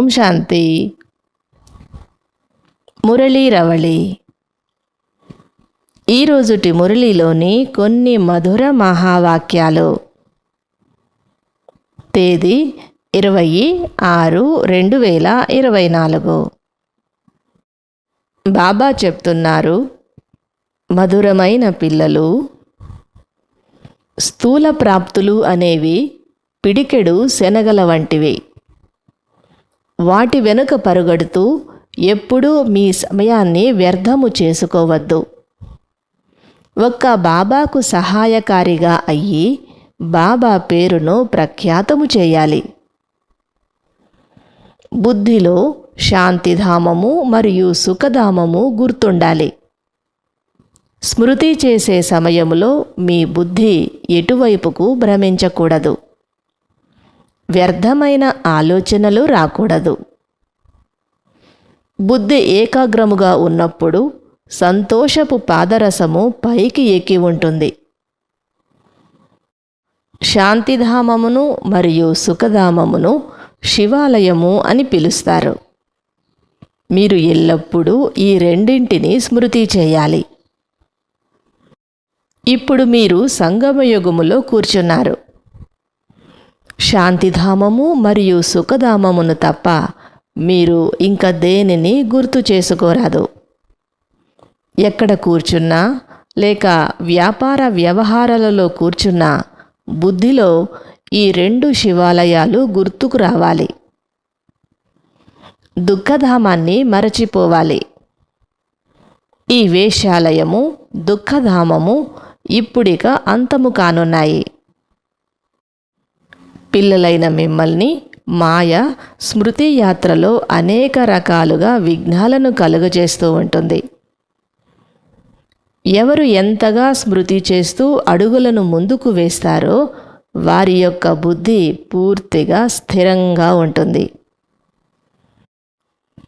ఓం శాంతి. మురళీ రవళి. ఈరోజుటి మురళిలోని కొన్ని మధుర మహావాక్యాలు. తేదీ ఇరవై ఆరు రెండు వేల ఇరవై నాలుగు. బాబా చెప్తున్నారు మధురమైన పిల్లలు స్థూల ప్రాప్తులు అనేవి పిడికెడు శనగల వంటివి. వాటి వెనుక పరుగడుతూ ఎప్పుడూ మీ సమయాన్ని వ్యర్థము చేసుకోవద్దు. ఒక్క బాబాకు సహాయకారిగా అయ్యి బాబా పేరును ప్రఖ్యాతము చేయాలి. బుద్ధిలో శాంతిధామము మరియు సుఖధామము గుర్తుండాలి. స్మృతి చేసే సమయంలో మీ బుద్ధి ఎటువైపుకు భ్రమించకూడదు. వ్యర్థమైన ఆలోచనలు రాకూడదు. బుద్ధి ఏకాగ్రముగా ఉన్నప్పుడు సంతోషపు పాదరసము పైకి ఎక్కి ఉంటుంది. శాంతిధామమును మరియు సుఖధామమును శివాలయము అని పిలుస్తారు. మీరు ఎల్లప్పుడూ ఈ రెండింటిని స్మృతి చేయాలి. ఇప్పుడు మీరు సంగమయుగములో కూర్చున్నారు. శాంతిధామము మరియు సుఖధామమును తప్ప మీరు ఇంకా దేనిని గుర్తు చేసుకోరాదు. ఎక్కడ కూర్చున్నా లేక వ్యాపార వ్యవహారాలలో కూర్చున్నా బుద్ధిలో ఈ రెండు శివాలయాలు గుర్తుకు రావాలి. దుఃఖధామాన్ని మరచిపోవాలి. ఈ వేశ్యాలయము దుఃఖధామము ఇప్పుడిక అంతము కానున్నాయి. పిల్లలైన మిమ్మల్ని మాయ స్మృతి యాత్రలో అనేక రకాలుగా విఘ్నాలను కలుగజేస్తూ ఉంటుంది. ఎవరు ఎంతగా స్మృతి చేస్తూ అడుగులను ముందుకు వేస్తారో వారి యొక్క బుద్ధి పూర్తిగా స్థిరంగా ఉంటుంది.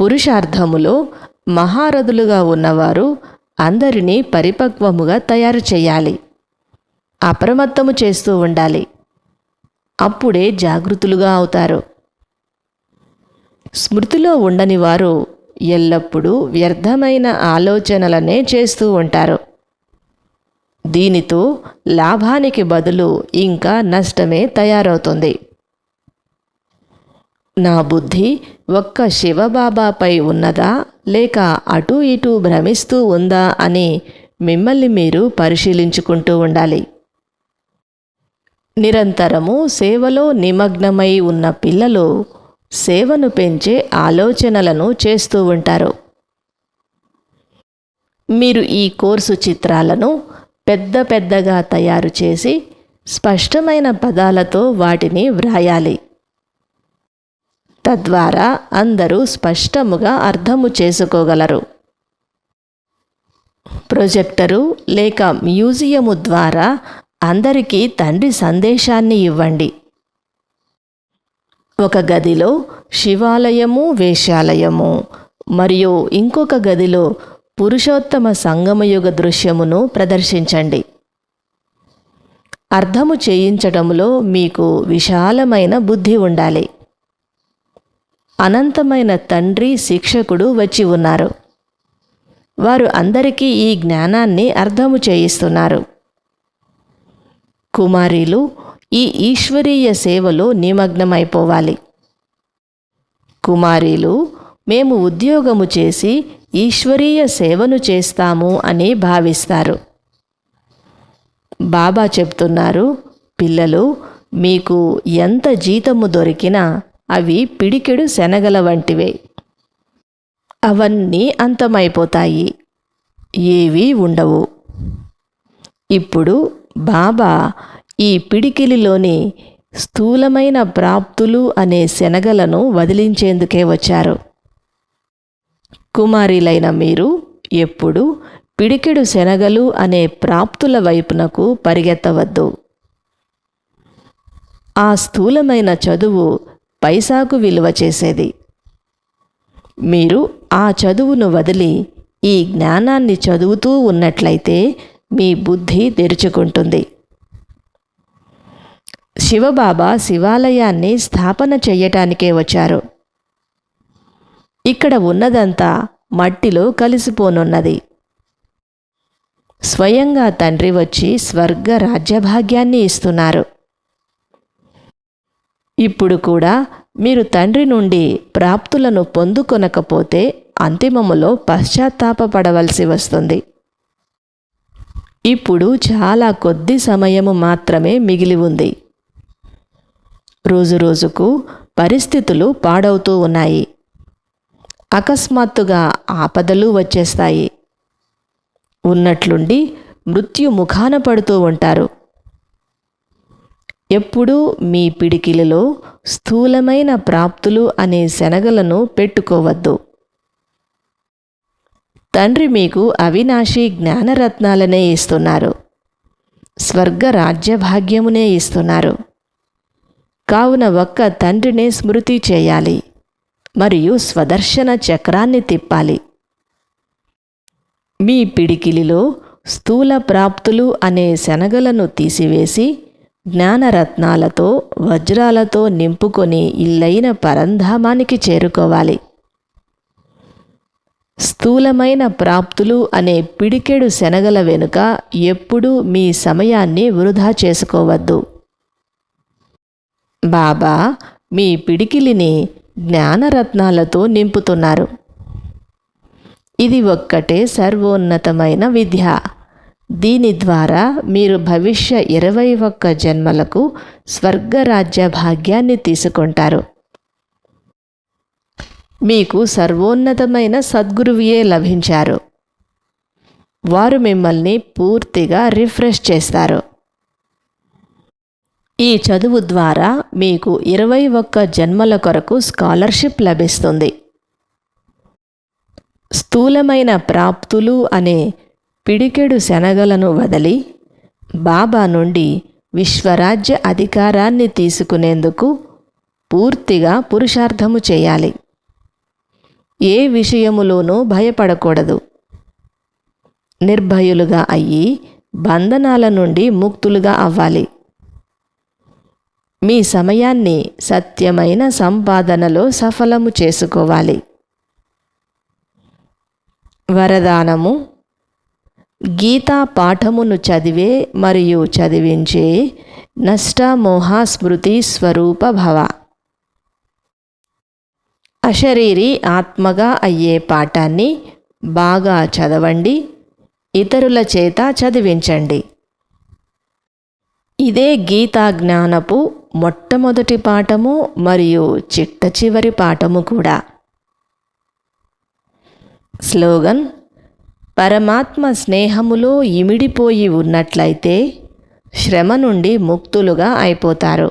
పురుషార్థములో మహారథులుగా ఉన్నవారు అందరినీ పరిపక్వముగా తయారు చేయాలి. అప్రమత్తము చేస్తూ ఉండాలి. అప్పుడే జాగృతులుగా అవుతారు. స్మృతిలో ఉండని వారు ఎల్లప్పుడూ వ్యర్థమైన ఆలోచనలనే చేస్తూ ఉంటారు. దీనితో లాభానికి బదులు ఇంకా నష్టమే తయారవుతుంది. నా బుద్ధి ఒక్క శివబాబాపై ఉన్నదా లేక అటు ఇటు భ్రమిస్తూ ఉందా అని మిమ్మల్ని మీరు పరిశీలించుకుంటూ ఉండాలి. నిరంతరము సేవలో నిమగ్నమై ఉన్న పిల్లలు సేవను పెంచే ఆలోచనలను చేస్తూ ఉంటారు. మీరు ఈ కోర్సు చిత్రాలను పెద్ద పెద్దగా తయారు చేసి స్పష్టమైన పదాలతో వాటిని వ్రాయాలి. తద్వారా అందరూ స్పష్టముగా అర్థము చేసుకోగలరు. ప్రొజెక్టరు లేక మ్యూజియము ద్వారా అందరికీ తండ్రి సందేశాన్ని ఇవ్వండి. ఒక గదిలో శివాలయము వేషాలయము మరియు ఇంకొక గదిలో పురుషోత్తమ సంగమయుగ దృశ్యమును ప్రదర్శించండి. అర్థము చేయించటంలో మీకు విశాలమైన బుద్ధి ఉండాలి. అనంతమైన తండ్రి శిక్షకుడు వచ్చి ఉన్నారు. వారు అందరికీ ఈ జ్ఞానాన్ని అర్థము చేయిస్తున్నారు. కుమారీలు ఈ ఈశ్వరీయ సేవలో నిమగ్నమైపోవాలి. కుమారీలు మేము ఉద్యోగము చేసి ఈశ్వరీయ సేవను చేస్తాము అని భావిస్తారు. బాబా చెప్తున్నారు పిల్లలు మీకు ఎంత జీతము దొరికినా అవి పిడికెడు శనగల వంటివే. అవన్నీ అంతమైపోతాయి. ఏవీ ఉండవు. ఇప్పుడు బాబా ఈ పిడికిలిలోని స్థూలమైన ప్రాప్తులు అనే శనగలను వదిలించేందుకే వచ్చారు. కుమారిలైన మీరు ఎప్పుడు పిడికెడు శనగలు అనే ప్రాప్తుల వైపునకు పరిగెత్తవద్దు. ఆ స్థూలమైన చదువు పైసాకు విలువ చేసేది. మీరు ఆ చదువును వదిలి ఈ జ్ఞానాన్ని చదువుతూ ఉన్నట్లయితే మీ బుద్ధి తెరుచుకుంటుంది. శివబాబా శివాలయాన్ని స్థాపన చెయ్యటానికే వచ్చారు. ఇక్కడ ఉన్నదంతా మట్టిలో కలిసిపోనున్నది. స్వయంగా తండ్రి వచ్చి స్వర్గ రాజ్యభాగ్యాన్ని ఇస్తున్నారు. ఇప్పుడు కూడా మీరు తండ్రి నుండి ప్రాప్తులను పొందుకొనకపోతే అంతిమములో పశ్చాత్తాపపడవలసి వస్తుంది. ఇప్పుడు చాలా కొద్ది సమయము మాత్రమే మిగిలి ఉంది. రోజు రోజుకు పరిస్థితులు పాడవుతూ ఉన్నాయి. అకస్మాత్తుగా ఆపదలు వచ్చేస్తాయి. ఉన్నట్లుండి మృత్యు ముఖాన పడుతూ ఉంటారు. ఎప్పుడూ మీ పిడికిలలో స్థూలమైన ప్రాప్తులు అనే శనగలను పెట్టుకోవద్దు. తండ్రి మీకు అవినాశి జ్ఞానరత్నాలనే ఇస్తున్నారు. స్వర్గ రాజ్యభాగ్యమునే ఇస్తున్నారు. కావున ఒక్క తండ్రినే స్మృతి చేయాలి మరియు స్వదర్శన చక్రాన్ని తిప్పాలి. మీ పిడికిలిలో స్థూల ప్రాప్తులు అనే శనగలను తీసివేసి జ్ఞానరత్నాలతో వజ్రాలతో నింపుకొని ఇల్లైన పరంధామానికి చేరుకోవాలి. స్థూలమైన ప్రాప్తులు అనే పిడికెడు శనగల వెనుక ఎప్పుడూ మీ సమయాన్ని వృధా చేసుకోవద్దు. బాబా మీ పిడికిలిని జ్ఞానరత్నాలతో నింపుతున్నారు. ఇది ఒక్కటే సర్వోన్నతమైన విద్య. దీని ద్వారా మీరు భవిష్య ఇరవై ఒక్క జన్మలకు స్వర్గరాజ్య భాగ్యాన్ని తీసుకుంటారు. మీకు సర్వోన్నతమైన సద్గురువియే లభించారు. వారు మిమ్మల్ని పూర్తిగా రిఫ్రెష్ చేస్తారు. ఈ చదువు ద్వారా మీకు ఇరవై ఒక్క జన్మల కొరకు స్కాలర్షిప్ లభిస్తుంది. స్థూలమైన ప్రాప్తులు అనే పిడికెడు శనగలను వదిలి బాబా నుండి విశ్వరాజ్య అధికారాన్ని తీసుకునేందుకు పూర్తిగా పురుషార్థము చేయాలి. ఏ విషయములోనూ భయపడకూడదు. నిర్భయులుగా అయ్యి బంధనాల నుండి ముక్తులుగా అవ్వాలి. మీ సమయాన్ని సత్యమైన సంపాదనలో సఫలము చేసుకోవాలి. వరదానము గీతా పాఠమును చదివే మరియు చదివించే నష్టమోహ స్మృతి స్వరూప భవ. అశరీరి ఆత్మగా అయ్యే పాఠాన్ని బాగా చదవండి ఇతరుల చేత చదివించండి. ఇదే గీతా జ్ఞానపు మొట్టమొదటి పాఠము మరియు చిట్ట చివరి పాఠము కూడా. స్లోగన్ పరమాత్మ స్నేహములో ఇమిడిపోయి ఉన్నట్లయితే శ్రమ నుండి ముక్తులుగా అయిపోతారు.